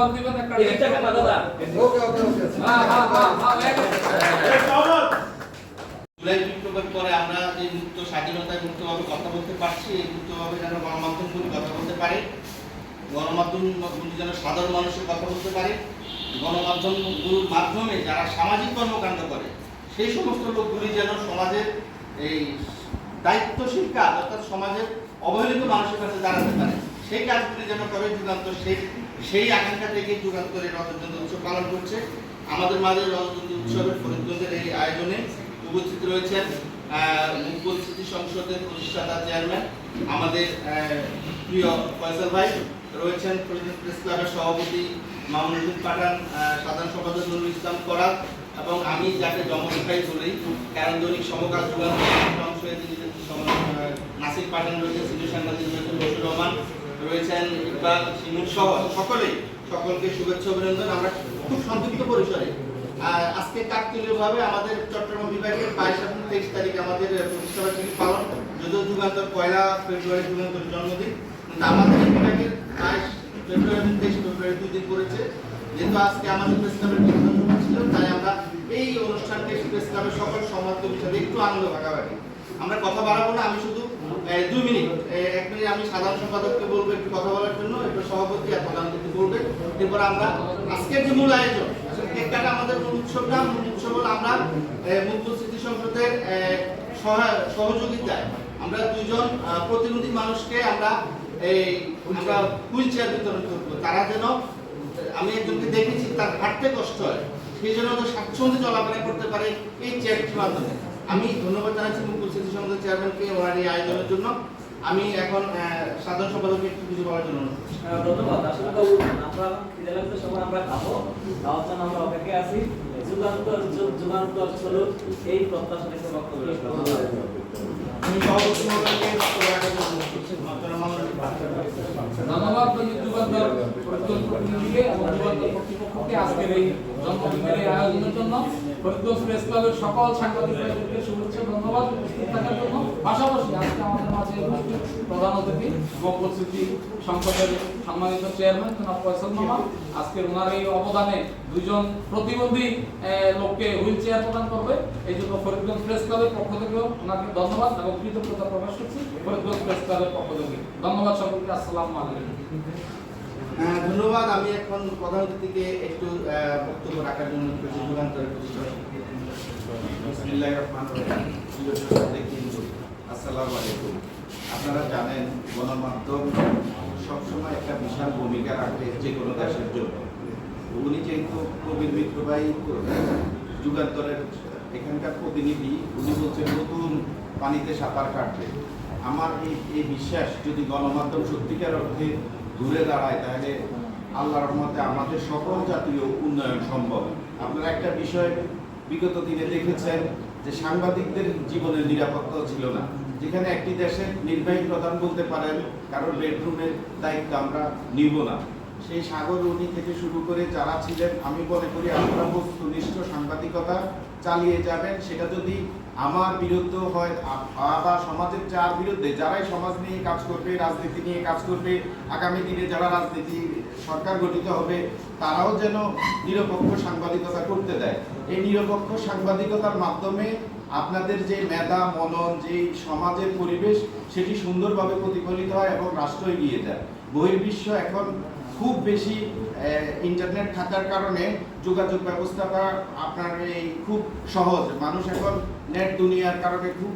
উপহার দিবেন একটা এই টাকা না দাদা। ওকে ওকে ওকে হ্যাঁ হ্যাঁ হ্যাঁ হ্যাঁ এক- জুলাই বিপ্লবের পরে আমরা যে মুক্ত স্বাধীনতায় মুক্তভাবে কথা বলতে পারছি এই মুক্তভাবে যেন গণমাধ্যমগুলি কথা বলতে পারে গণমাধ্যমগুলি যেন সাধারণ মানুষের কথা বলতে পারে গণমাধ্যমগুলোর মাধ্যমে যারা সামাজিক কর্মকাণ্ড করে সেই সমস্ত লোকগুলি যেন সমাজের এই দায়িত্বশীল কাজ অর্থাৎ সমাজের অবহেলিত মানুষের কাছে দাঁড়াতে পারে সেই কাজগুলি যেন করে যুগান্তর সেই সেই আকাঙ্ক্ষা থেকে যুগান্তর এই রজতজন্ত্র উৎসব পালন করছে। আমাদের মাঝে রজতজন্ত্র উৎসবের ফরিদগঞ্জের এই আয়োজনে উপস্থিত রয়েছেন স্মৃতি সংসদের প্রতিষ্ঠাতা চেয়ারম্যান, আমাদের প্রিয় ফয়সাল ভাই, রয়েছেন ফরিদগঞ্জ প্রেস ক্লাবের সভাপতি মামুনুদ্দিন পাঠান সাধারণ সম্পাদক নুরুল ইসলাম করাল এবং আমি যাকে জমজ ভাই বলি, কারণ দৈনিক সমকাল যুগান অংশ নাসির পাঠান রয়েছেন সিনিয়র সাংবাদিক রয়েছেন রহমান রয়েছেন ইকবাল শিমুর সহ সকলেই। সকলকে শুভেচ্ছা অভিনন্দন। আমরা খুব সংক্ষিপ্ত পরিসরে। আজকে কাকতালীয়ভাবে আমাদের চট্টগ্রাম বিভাগের বাইশ এবং তেইশ তারিখ আমাদের প্রতিষ্ঠা বার্ষিকী পালন। যদিও যুগান্তর পয়লা ফেব্রুয়ারি যুগান্তর জন্মদিন, কিন্তু আমাদের বিভাগের বাইশ ফেব্রুয়ারি এবং তেইশ ফেব্রুয়ারি দুই দিন পড়েছে। যেহেতু আজকে আমাদের প্রেস ক্লাবের ছিল তাই আমরা এই অনুষ্ঠানকে প্রেস ক্লাবের সকল সমাজকর্মীর সাথে একটু আনন্দ ভাগাভাগি। আমরা কথা বাড়াবো না, আমি শুধু দুই মিনিট। এক মিনিট আমি সাধারণ সম্পাদককে বলব একটু কথা বলার জন্য, একটু সভাপতি আর প্রধান অতিথি বলবে। এরপর আমরা আজকের যে মূল আয়োজন আমাদের মূল উৎসব না মূল উৎসব আমরা মুক্ত স্মৃতি সংসদের সহযোগিতায় আমরা দুজন প্রতিনিধি মানুষকে আমরা এই, আমরা চেয়ার বিতরণ করব। তারা যেন, আমি একজনকে দেখেছি, তার হাঁটতে কষ্ট হয়, সেই জন্য তো স্বাচ্ছন্দ্যে চলাফেরা করতে পারে এই চেয়ারটির মাধ্যমে। আমি ধন্যবাদ জানাচ্ছি মুকুল স্মৃতি সংসদের চেয়ারম্যানকে ওনার এই আয়োজনের জন্য। আমি এখন সাধারণ সম্পাদককে একটু কিছু বলার জন্য ধন্যবাদ। আসলে তো আমরা খিদে সময় আমরা খাব। খাওয়ার জন্য আমরা অপেক্ষায় আছি। যুগান্তর যুগ- যুগান্তর চলুক এই প্রত্যাশা রেখে বক্তব্য। আমি সভাপতি মহোদয়কে ধন্যবাদ যুগান্তর। এই অবদানে দুইজন প্রতিবন্ধী লোককে হুইল চেয়ার প্রদান করবে এই জন্য ফরিদগঞ্জ প্রেস ক্লাবের পক্ষ থেকেও ওনাকে ধন্যবাদ এবং কৃতজ্ঞতা প্রকাশ করছি ফরিদগঞ্জ প্রেস ক্লাবের পক্ষ থেকে ধন্যবাদ সকলকে আসসালামু আলাইকুম ধন্যবাদ। আমি এখন প্রধান অতিথিকে একটু বক্তব্য রাখার জন্য আসসালামু আলাইকুম। আপনারা জানেন, গণমাধ্যম সবসময় একটা বিশাল ভূমিকা রাখে যে কোনো দেশের জন্য। উনি যেহেতু প্রবীণ মিত্র ভাই, যুগান্তরের এখানকার প্রতিনিধি, উনি বলছেন, নতুন পানিতে সাঁতার কাটবে আমার এই বিশ্বাস, যদি গণমাধ্যম সত্যিকার অর্থে ঘুরে দাঁড়ায়, তাহলে আল্লাহর রহমতে আমাদের সকল জাতীয় উন্নয়ন সম্ভব। আপনারা একটা বিষয় বিগত দিনে দেখেছেন যে সাংবাদিকদের জীবনের নিরাপত্তা ছিল না। যেখানে একটি দেশের নির্বাহী প্রধান বলতে পারেন কারোর বেডরুমের দায়িত্ব আমরা নিব না। সেই সাগর রুনি থেকে শুরু করে যারা ছিলেন, আমি মনে করি আপনারা বস্তুনিষ্ঠ সাংবাদিকতা চালিয়ে যাবেন। সেটা যদি আমার বিরুদ্ধে হয় বা সমাজের যার বিরুদ্ধে, যারাই সমাজ নিয়ে কাজ করবে, রাজনীতি নিয়ে কাজ করবে, আগামী দিনে যারা রাজনীতি, সরকার গঠিত হবে, তারাও যেন নিরপেক্ষ সাংবাদিকতা করতে দেয়। এই নিরপেক্ষ সাংবাদিকতার মাধ্যমে আপনাদের যে মেধা, মনন, যে সমাজের পরিবেশ, সেটি সুন্দরভাবে প্রতিফলিত হয় এবং রাষ্ট্র এগিয়ে যায়। বহির্বিশ্ব এখন খুব বেশি ইন্টারনেট থাকার কারণে যোগাযোগ ব্যবস্থাটা আপনার এই খুব সহজ। মানুষ এখন নেট দুনিয়ার কারণে খুব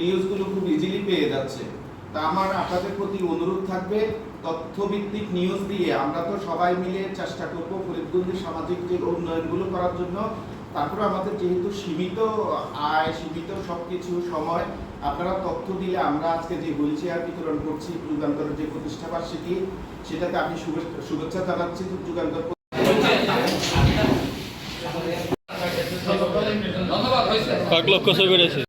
নিউজগুলো খুব ইজিলি পেয়ে যাচ্ছে। তা আমার আপনাদের প্রতি অনুরোধ থাকবে, তথ্যভিত্তিক নিউজ দিয়ে আমরা তো সবাই মিলে চেষ্টা করব ফরিদগঞ্জের সামাজিক যে উন্নয়নগুলো করার জন্য তারপরে আমাদের যেহেতু সীমিত আয়, সীমিত সবকিছু সময়, আপনারা তথ্য দিলে আমরা আজকে যে হুইল চেয়ার বিতরণ করছি যুগান্তরের যে প্রতিষ্ঠা বার্ষিকী সেটাতে আমি শুভেচ্ছা জানাচ্ছি যুগান্তর ধন্যবাদ